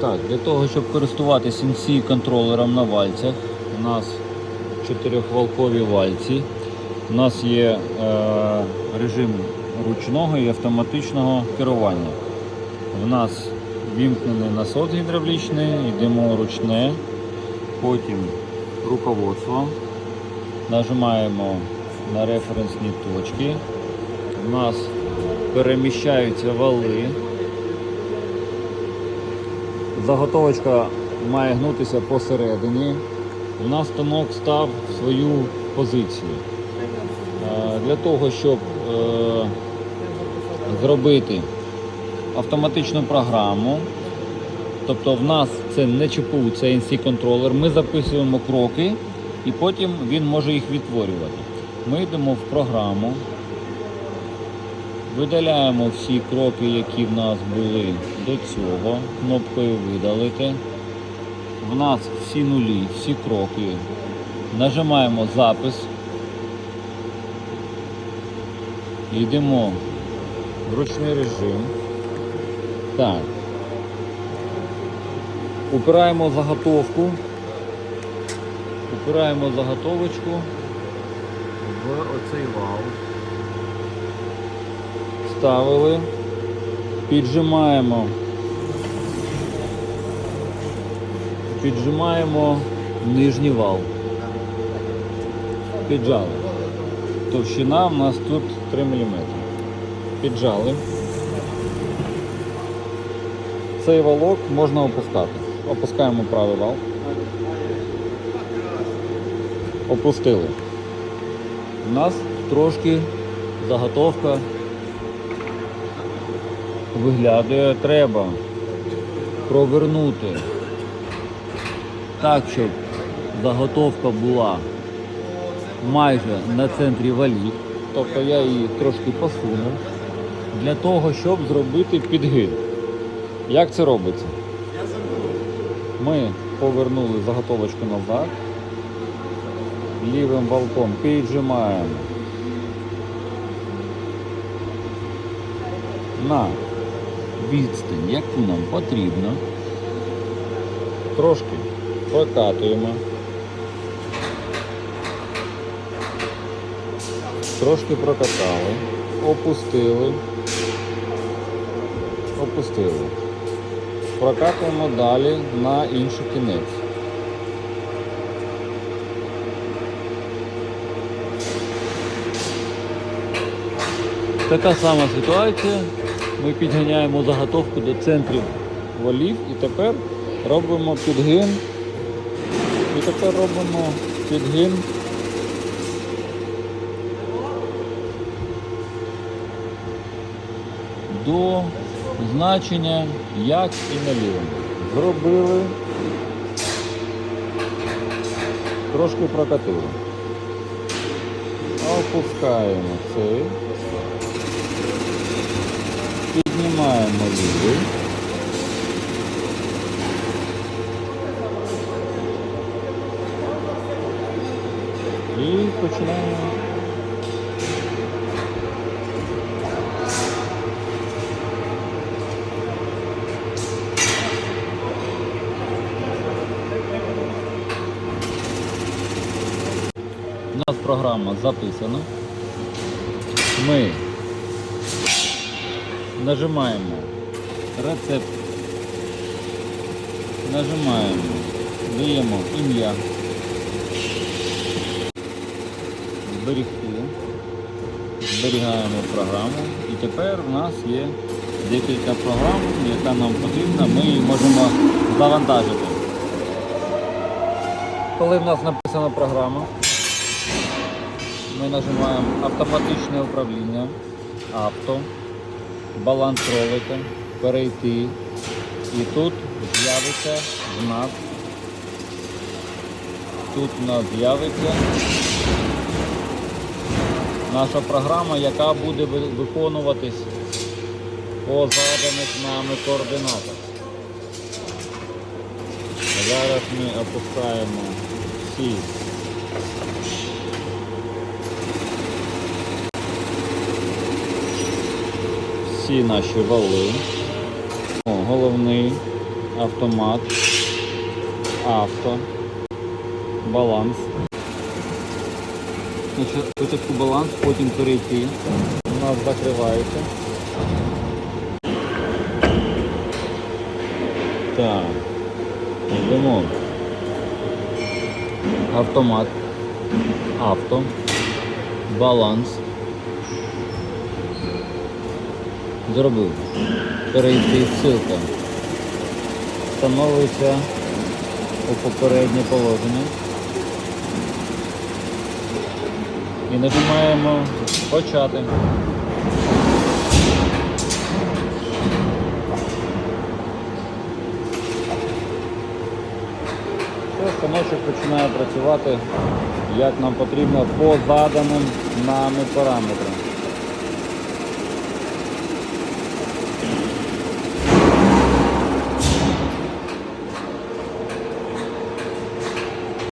Так, для того, щоб користуватися NC контролером на вальцях, у нас чотирьохвалкові вальці. У нас є е, режим ручного і автоматичного керування. В нас вімкнений насос гідравлічний, йдемо ручне, потім руководство. Нажимаємо на референсні точки. У нас переміщаються вали. Заготовочка має гнутися посередині. У нас станок став в свою позицію. Е, Для того, щоб е, зробити автоматичну програму, тобто в нас це не ЧПУ, це NC контролер, ми записуємо кроки і потім він може їх відтворювати. Ми йдемо в програму, видаляємо всі кроки, які в нас були до цього, кнопкою видалити. В нас всі нулі, всі кроки. Нажимаємо запис. Йдемо в ручний режим. Так. Упираємо заготовку. Упираємо заготовочку в оцей вал. Ставили. Піджимаємо. Піджимаємо нижній вал. Піджали. Товщина в нас тут 3 мм. Піджали. Цей валок можна опускати. Опускаємо правий вал. Опустили. У нас трошки заготовка виглядає. Треба провернути так, щоб заготовка була майже на центрі валів. Тобто я її трошки посунув для того, щоб зробити підгин. Як це робиться? Ми повернули заготовочку назад, лівим валком піджимаємо на відстань, яку нам потрібно. Трошки прокатуємо. Трошки прокатали, опустили, опустили. Прокатуємо далі на інший кінець. Така сама ситуація. Ми підганяємо заготовку до центрів валів і тепер робимо підгин. І тепер робимо підгин до значення як і наліво. Зробили, трошки прокатили. Опускаємо цей. Починаємо. У нас програма записана. Ми нажимаємо рецепт, нажимаємо, даємо ім'я, зберігти, зберігаємо програму і тепер у нас є декілька програм, яка нам потрібна, ми її можемо завантажити. Коли в нас написана програма, ми нажимаємо автоматичне управління, авто, баланс ролика, перейти. І тут з'явиться в нас, тут у нас з'явиться наша програма, яка буде виконуватись по заданих нами координатах. Зараз ми опускаємо всі всі наші вали. О, головний автомат, авто, баланс. Спочатку баланс, потім перейти. У нас закривається. Так. Йдемо. Автомат. Авто. Баланс. Зробив. Перейти ссылка. Встановлюється у попереднє положення. І нажимаємо почати. Станочок починає працювати як нам потрібно по заданим нами параметрам.